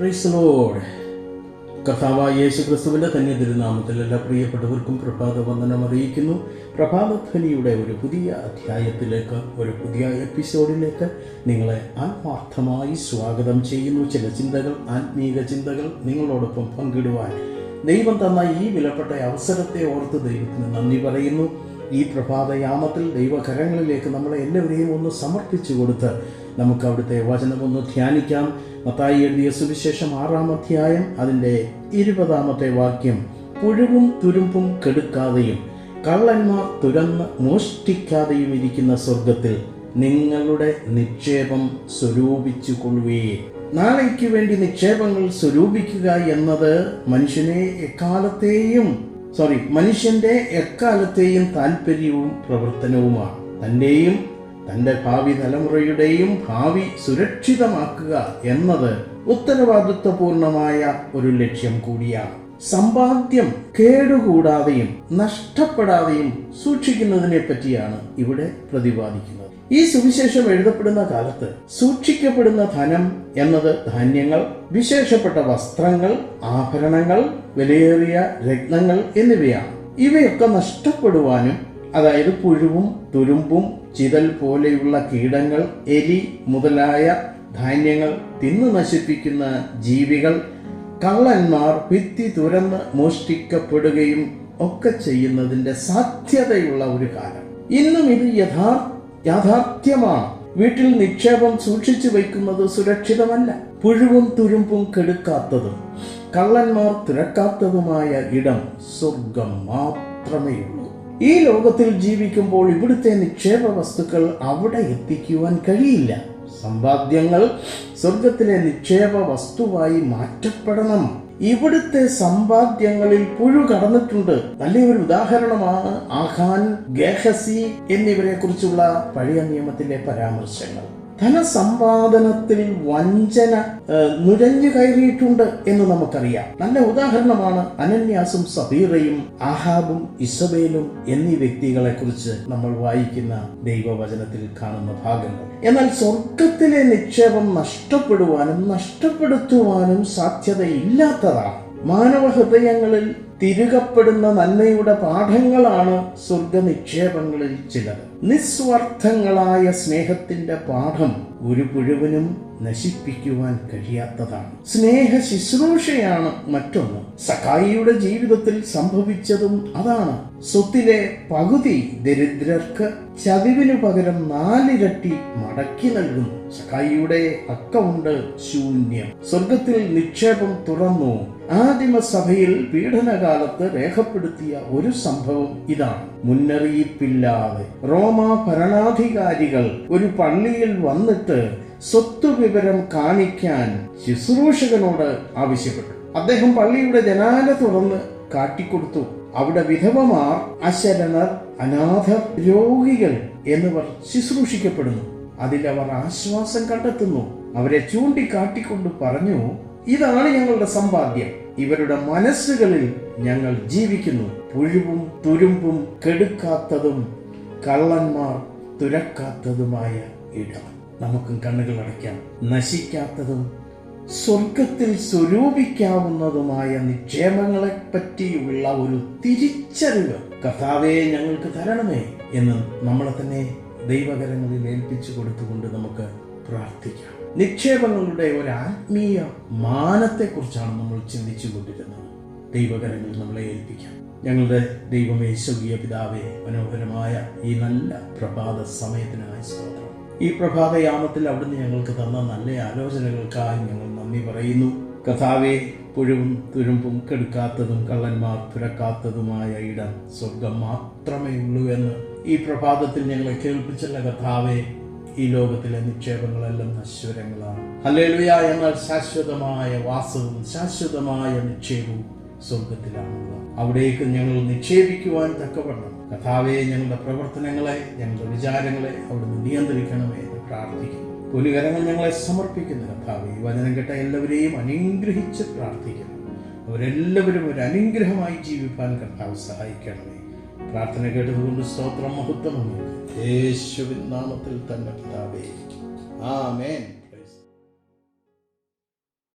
Price load കർത്താവായ യേശു ക്രിസ്തുവിന്റെ തന്നെ തിരുനാമത്തിൽ എല്ലാ പ്രിയപ്പെട്ടവർക്കും പ്രഭാത വന്ദനം അറിയിക്കുന്നു. പ്രഭാതധ്വനിയുടെ ഒരു പുതിയ അധ്യായത്തിലേക്ക് ഒരു പുതിയ എപ്പിസോഡിലേക്ക് നിങ്ങളെ ആത്മാർത്ഥമായി സ്വാഗതം ചെയ്യുന്നു. ചില ചിന്തകൾ ആത്മീക ചിന്തകൾ നിങ്ങളോടൊപ്പം പങ്കിടുവാൻ ദൈവം തന്ന ഈ വിലപ്പെട്ട അവസരത്തെ ഓർത്ത് ദൈവത്തിന് നന്ദി പറയുന്നു. ഈ പ്രഭാതയാമത്തിൽ ദൈവകരങ്ങളിലേക്ക് നമ്മളെ എല്ലാവരെയും ഒന്ന് സമർപ്പിച്ചു കൊടുത്ത് നമുക്ക് അവിടുത്തെ വചനമൊന്ന് ധ്യാനിക്കാം. മത്തായി എഴുതിയ സുവിശേഷം ആറാം അധ്യായം അതിന്റെ ഇരുപതാമത്തെ വാക്യം പുഴുവും തുരുമ്പും കെടുക്കാതെയും കള്ളന്മാർ തുരന്ന് മോഷ്ടിക്കാതെയും ഇരിക്കുന്ന സ്വർഗത്തിൽ നിങ്ങളുടെ നിക്ഷേപം സ്വരൂപിച്ചു കൊള്ളുകയെ നാളേക്ക് വേണ്ടി നിക്ഷേപങ്ങൾ സ്വരൂപിക്കുക എന്നത് മനുഷ്യനെ എക്കാലത്തെയും സോറി മനുഷ്യന്റെ എക്കാലത്തെയും താല്പര്യവും പ്രവർത്തനവുമാണ്. തന്റെയും തന്റെ ഭാവി തലമുറയുടെയും ഭാവി സുരക്ഷിതമാക്കുക എന്നത് ഉത്തരവാദിത്വപൂർണമായ ഒരു ലക്ഷ്യം കൂടിയാണ്. സമ്പാദ്യം കേടുകൂടാതെയും നഷ്ടപ്പെടാതെയും സൂക്ഷിക്കുന്നതിനെ പറ്റിയാണ് ഇവിടെ പ്രതിപാദിക്കുന്നത്. ഈ സുവിശേഷം എഴുതപ്പെടുന്ന കാലത്ത് സൂക്ഷിക്കപ്പെടുന്ന ധനം എന്നത് ധാന്യങ്ങൾ വിശേഷപ്പെട്ട വസ്ത്രങ്ങൾ ആഭരണങ്ങൾ വിലയേറിയ രത്നങ്ങൾ എന്നിവയാണ്. ഇവയൊക്കെ നഷ്ടപ്പെടുവാനും അതായത് പുഴുവും തുരുമ്പും ചിതൽ പോലെയുള്ള കീടങ്ങൾ എലി മുതലായ ധാന്യങ്ങൾ തിന്നു നശിപ്പിക്കുന്ന ജീവികൾ കള്ളന്മാർ ഭിത്തി തുരന്ന് മോഷ്ടിക്കപ്പെടുകയും ഒക്കെ ചെയ്യുന്നതിന്റെ സാധ്യതയുള്ള ഒരു കാലം. ഇന്നും ഇത് യഥാ യാഥാർത്ഥ്യമാണ് വീട്ടിൽ നിക്ഷേപം സൂക്ഷിച്ചു വയ്ക്കുന്നത് സുരക്ഷിതമല്ല. പുഴുവും തുരുമ്പും കെടുക്കാത്തതും കള്ളന്മാർ തിരക്കാത്തതുമായ ഇടം സ്വർഗം മാത്രമേ ഉള്ളൂ. ഈ ലോകത്തിൽ ജീവിക്കുമ്പോൾ ഇവിടുത്തെ നിക്ഷേപ വസ്തുക്കൾ അവിടെ എത്തിക്കുവാൻ കഴിയില്ല. സമ്പാദ്യങ്ങൾ സ്വർഗത്തിലെ നിക്ഷേപ വസ്തുവായി മാറ്റപ്പെടണം. ഇവിടുത്തെ സമ്പാദ്യങ്ങളിൽ പുഴു കടന്നിട്ടുണ്ട്. നല്ലൊരു ഉദാഹരണമാണ് ആഖാൻ ഗേഹസി എന്നിവരെ കുറിച്ചുള്ള പഴയ നിയമത്തിലെ പരാമർശങ്ങൾ. ധനസമ്പാദനത്തിൽ വഞ്ചന നുഴഞ്ഞു കയറിയിട്ടുണ്ട് എന്ന് നമുക്കറിയാം. നല്ല ഉദാഹരണമാണ് അനന്യാസും സബീറയും ആഹാബും ഇസബേലും എന്നീ വ്യക്തികളെ കുറിച്ച് നമ്മൾ വായിക്കുന്ന ദൈവവചനത്തിൽ കാണുന്ന ഭാഗങ്ങൾ. എന്നാൽ സ്വർഗത്തിലെ നിക്ഷേപം നഷ്ടപ്പെടുവാനും നഷ്ടപ്പെടുത്തുവാനും സാധ്യതയില്ലാത്തതാണ്. മാനവ ഹൃദയങ്ങളിൽ തിരുകപ്പെടുന്ന നന്മയുടെ പാഠങ്ങളാണ് സ്വർഗ നിക്ഷേപങ്ങളിൽ ചിലത്. നിസ്വാർത്ഥങ്ങളായ സ്നേഹത്തിന്റെ പാഠം ഒരു പുഴുവിനും നശിപ്പിക്കുവാൻ കഴിയാത്തതാണ്. സ്നേഹ ശുശ്രൂഷയാണ് മറ്റൊന്ന്. സഖായിയുടെ ജീവിതത്തിൽ സംഭവിച്ചതും അതാണ്. സ്വത്തിലെ പകുതി ദരിദ്രർക്ക് ചതിവിനു പകരം നാലിരട്ടി മടക്കി നൽകുന്നു. സഖായിയുടെ അക്കൗണ്ട് ശൂന്യം. സ്വർഗത്തിൽ നിക്ഷേപം തുറന്നു. ആദിമസഭയിൽ പീഡനകാലത്ത് രേഖപ്പെടുത്തിയ ഒരു സംഭവം ഇതാണ്. മുന്നറിയിപ്പില്ലാതെ റോമ ഭരണാധികാരികൾ ഒരു പള്ളിയിൽ വന്നിട്ട് സ്വത്ത് വിവരം കാണിക്കാൻ ശുശ്രൂഷകനോട് ആവശ്യപ്പെട്ടു. അദ്ദേഹം പള്ളിയുടെ ജനാല തുറന്ന് കാട്ടിക്കൊടുത്തു. അവിടെ വിധവമാർ അശരണർ അനാഥ രോഗികൾ എന്നിവർ ശുശ്രൂഷിക്കപ്പെടുന്നു. അതിലവർ ആശ്വാസം കണ്ടെത്തുന്നു. അവരെ ചൂണ്ടിക്കാട്ടിക്കൊണ്ട് പറഞ്ഞു ഇതാണ് ഞങ്ങളുടെ സമ്പാദ്യം. ഇവരുടെ മനസ്സുകളിൽ ഞങ്ങൾ ജീവിക്കുന്നു. പുഴുവും തുരുമ്പും കെടുക്കാത്തതും കള്ളന്മാർ തുരക്കാത്തതുമായ ഇടം. നമുക്കും കണ്ണുകൾ അടയ്ക്കാം. നശിക്കാത്തതും സ്വർഗത്തിൽ സ്വരൂപിക്കാവുന്നതുമായ നിക്ഷേപങ്ങളെ പറ്റിയുള്ള ഒരു തിരിച്ചറിവ് കഥാവേ ഞങ്ങൾക്ക് തരണമേ എന്ന് നമ്മളെ തന്നെ ദൈവകരങ്ങളിൽ ഏൽപ്പിച്ചു കൊടുത്തുകൊണ്ട് നമുക്ക് പ്രാർത്ഥിക്കാം. നിക്ഷേപങ്ങളുടെ ഒരു ആത്മീയ മാനത്തെക്കുറിച്ചാണ് നമ്മൾ ചിന്തിച്ചു കൊണ്ടിരുന്നത് ദൈവകരങ്ങൾ നമ്മളെ ഏൽപ്പിക്കാം. ഞങ്ങളുടെ ദൈവമേ സ്വർഗീയ പിതാവേ മനോഹരമായ ഈ നല്ല പ്രഭാത സമയത്തിനായി സ്തോത്രം. ഈ പ്രഭാതയാമത്തിൽ അവിടുന്ന് ഞങ്ങൾക്ക് തന്ന നല്ല ആലോചനകൾക്കായി ഞങ്ങൾ നന്ദി പറയുന്നു. കഥാവെ പുഴുവും തുരുമ്പും കെടുക്കാത്തതും കള്ളന്മാർ തുരക്കാത്തതുമായ ഇടം സ്വർഗം മാത്രമേ ഉള്ളൂ എന്ന് ഈ പ്രഭാതത്തിൽ ഞങ്ങളെ കേൾപ്പിച്ചല്ല കഥാവെ ഈ ലോകത്തിലെ നിക്ഷേപങ്ങളെല്ലാം നശ്വരങ്ങളാണ് ഹല്ലേലൂയ എന്നാൽ ശാശ്വതമായ വാസവും ശാശ്വതമായ നിക്ഷേപവും സ്വർഗത്തിലാണുള്ളത് അവിടേക്ക് ഞങ്ങൾ നിക്ഷേപിക്കുവാൻ തക്കവണ്ണം. കഥാവെ ഞങ്ങളുടെ പ്രവർത്തനങ്ങളെ ഞങ്ങളുടെ വിചാരങ്ങളെ അവിടുന്ന് നിയന്ത്രിക്കണമേ എന്ന് പ്രാർത്ഥിക്കുന്നു. പുലികരങ്ങൾ ഞങ്ങളെ സമർപ്പിക്കുന്ന കഥാവെ ഈ വചനം കേട്ട എല്ലാവരെയും അനുഗ്രഹിച്ച് പ്രാർത്ഥിക്കുന്നു. അവരെല്ലാവരും ഒരു അനുഗ്രഹമായി ജീവിപ്പാൻ കർത്താവ് സഹായിക്കണമേ. പ്രാർത്ഥന കേട്ടതുകൊണ്ട് സ്തോത്രം മഹത്വം. യേശുവിൻ നാമത്തിൽ തന്നെ പിതാവേ. ആമേൻ.